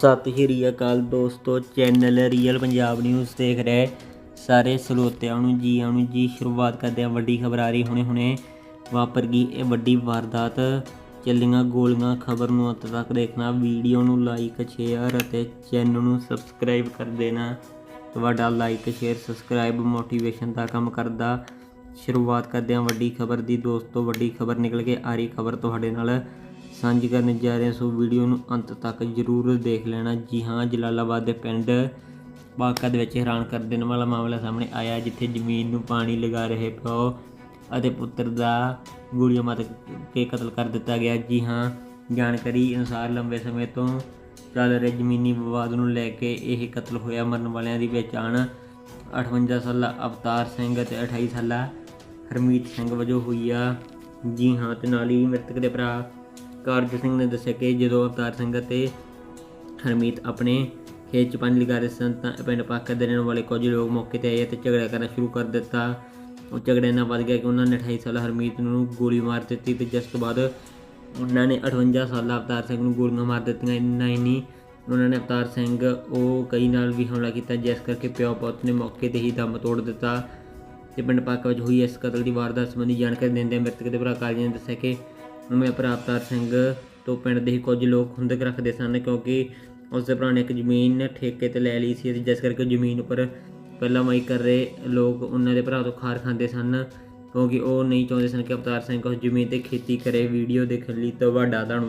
ਸਤਿ ਸ਼੍ਰੀ ਅਕਾਲ ਦੋਸਤੋ channel real Punjab news ਦੇਖ ਰਹੇ ਸਾਰੇ ਸਰੋਤਿਆਂ ਨੂੰ ਜੀ ਆਇਆਂ ਨੂੰ ਜੀ, ਸ਼ੁਰੂਆਤ ਕਰਦੇ ਹਾਂ ਵੱਡੀ ਖਬਰ ਆ ਰਹੀ ਹੁਣੇ ਹੁਣੇ। ਵਾਪਰ ਗਈ ਇਹ ਵੱਡੀ ਵਾਰਦਾਤ। ਚੱਲੀਆਂ ਗੋਲੀਆਂ, ਖਬਰ ਨੂੰ ਅੰਤ ਤੱਕ ਦੇਖਣਾ, ਵੀਡੀਓ ਨੂੰ ਲਾਈਕ ਸ਼ੇਅਰ ਅਤੇ ਚੈਨਲ ਨੂੰ ਸਬਸਕ੍ਰਾਈਬ ਕਰ ਦੇਣਾ। ਤੁਹਾਡਾ ਲਾਈਕ ਸ਼ੇਅਰ ਸਬਸਕ੍ਰਾਈਬ ਮੋਟੀਵੇਸ਼ਨ ਦਾ ਕੰਮ ਕਰਦਾ। ਸ਼ੁਰੂਆਤ ਕਰਦੇ ਹਾਂ ਵੱਡੀ ਖਬਰ ਦੀ। ਦੋਸਤੋ, ਵੱਡੀ ਖਬਰ ਨਿਕਲ ਕੇ ਆ ਰਹੀ ਖਬਰ ਤੁਹਾਡੇ ਨਾਲ। ਸਾਂਝੀ ਕਰਨ ਜਾ ਰਹੇ ਹਾਂ ਸੋ ਵੀਡੀਓ ਨੂੰ ਅੰਤ ਤੱਕ ਜ਼ਰੂਰ ਦੇਖ ਲੈਣਾ। ਜੀ ਹਾਂ, ਜਲਾਲਾਬਾਦ ਦੇ ਪਿੰਡ ਬਾਕਾ ਦੇ ਵਿੱਚ ਹੈਰਾਨ ਕਰ ਦੇਣ ਵਾਲਾ ਮਾਮਲਾ ਸਾਹਮਣੇ ਆਇਆ, ਜਿੱਥੇ ਜ਼ਮੀਨ ਨੂੰ ਪਾਣੀ ਲਗਾ ਰਹੇ ਪਿਓ ਅਤੇ ਪੁੱਤਰ ਦਾ ਗੋਲੀਆਂ ਮਾਰ ਕੇ ਕਤਲ ਕਰ ਦਿੱਤਾ ਗਿਆ। ਜੀ ਹਾਂ, ਜਾਣਕਾਰੀ ਅਨੁਸਾਰ ਲੰਬੇ ਸਮੇਂ ਤੋਂ ਚੱਲ ਰਹੇ ਜ਼ਮੀਨੀ ਵਿਵਾਦ ਨੂੰ ਲੈ ਕੇ ਇਹ ਕਤਲ ਹੋਇਆ। ਮਰਨ ਵਾਲਿਆਂ ਦੀ ਪਹਿਚਾਣ 58 ਸਾਲਾ ਅਵਤਾਰ ਸਿੰਘ ਅਤੇ 28 ਸਾਲਾ ਹਰਮੀਤ ਸਿੰਘ ਵਜੋਂ ਹੋਈ ਆ। ਜੀ ਹਾਂ, ਤੇ ਨਾਲ ਹੀ ਮ੍ਰਿਤਕ ਦੇ ਭਰਾ ਕਾਰਜ ਸਿੰਘ ਨੇ ਦੱਸਿਆ ਕਿ ਜਦੋਂ ਅਵਤਾਰ ਸਿੰਘ ਅਤੇ ਹਰਮੀਤ ਆਪਣੇ ਖੇਤ 'ਚ ਪਾਣੀ ਲਗਾ ਰਹੇ ਸਨ ਤਾਂ ਪਿੰਡ ਪਾਕਾ ਦੇ ਰਹਿਣ ਵਾਲੇ ਕੁਝ ਲੋਕ ਮੌਕੇ ਤੇ ਆਏ ਅਤੇ ਝਗੜਾ ਕਰਨਾ ਸ਼ੁਰੂ ਕਰ ਦਿੱਤਾ। ਉਹ ਝਗੜੇ ਨਾਲ ਵੱਧ ਗਿਆ ਕਿ ਉਹਨਾਂ ਨੇ 28 ਸਾਲਾ ਹਰਮੀਤ ਨੂੰ ਗੋਲੀ ਮਾਰ ਦਿੱਤੀ ਤੇ ਜਿਸ ਤੋਂ ਬਾਅਦ ਉਹਨਾਂ ਨੇ 58 ਸਾਲਾ ਅਵਤਾਰ ਸਿੰਘ ਨੂੰ ਗੋਲੀਆਂ ਮਾਰ ਦਿੱਤੀਆਂ। ਇੰਨਾ ਹੀ ਨਹੀਂ, ਉਹਨਾਂ ਨੇ ਅਵਤਾਰ ਸਿੰਘ ਉਹ ਕਈ ਨਾਲ ਵੀ ਹਮਲਾ ਕੀਤਾ, ਜਿਸ ਕਰਕੇ ਪਿਓ ਪੁੱਤ ਨੇ ਮੌਕੇ ਤੇ ਹੀ ਦਮ ਤੋੜ ਦਿੱਤਾ। ਤੇ ਪਿੰਡ ਪਾਕਾ ਵਿੱਚ ਹੋਈ ਇਸ ਕਤਲ ਦੀ ਵਾਰਦਾਤ ਸੰਬੰਧੀ ਜਾਣਕਾਰੀ ਦਿੰਦਿਆਂ ਮ੍ਰਿਤਕ ਦੇ ਭਰਾ ਕਾਲੀ ਨੇ ਦੱਸਿਆ ਕਿ ਮੈਂ ਭਰਾ ਸਿੰਘ ਤੋਂ ਪਿੰਡ ਦੇ ਹੀ ਕੁਝ ਲੋਕ ਹੁੰਦਕ ਰੱਖਦੇ ਸਨ ਕਿਉਂਕਿ ਉਸ ਦੇ ਭਰਾ ਨੇ ਇੱਕ ਜ਼ਮੀਨ ਠੇਕੇ ਤੇ ਲੈ ਲਈ ਸੀ ਜਿਸ ਕਰਕੇ ਉਹ ਜ਼ਮੀਨ ਉੱਪਰ ਪਹਿਲਾਂ ਮਾਈ ਕਰ ਰਹੇ ਲੋਕ ਉਹਨਾਂ ਦੇ ਭਰਾ ਤੋਂ ਖਾਰ ਖਾਂਦੇ ਸਨ ਕਿਉਂਕਿ ਉਹ ਨਹੀਂ ਚਾਹੁੰਦੇ ਸਨ ਕਿ ਅਵਤਾਰ ਸਿੰਘ ਉਸ ਜ਼ਮੀਨ ਤੇ ਖੇਤੀ ਕਰੇ ਵੀਡੀਓ ਦੇਖਣ ਲਈ ਤੁਹਾਡਾ ਧੰਨਵਾਦ।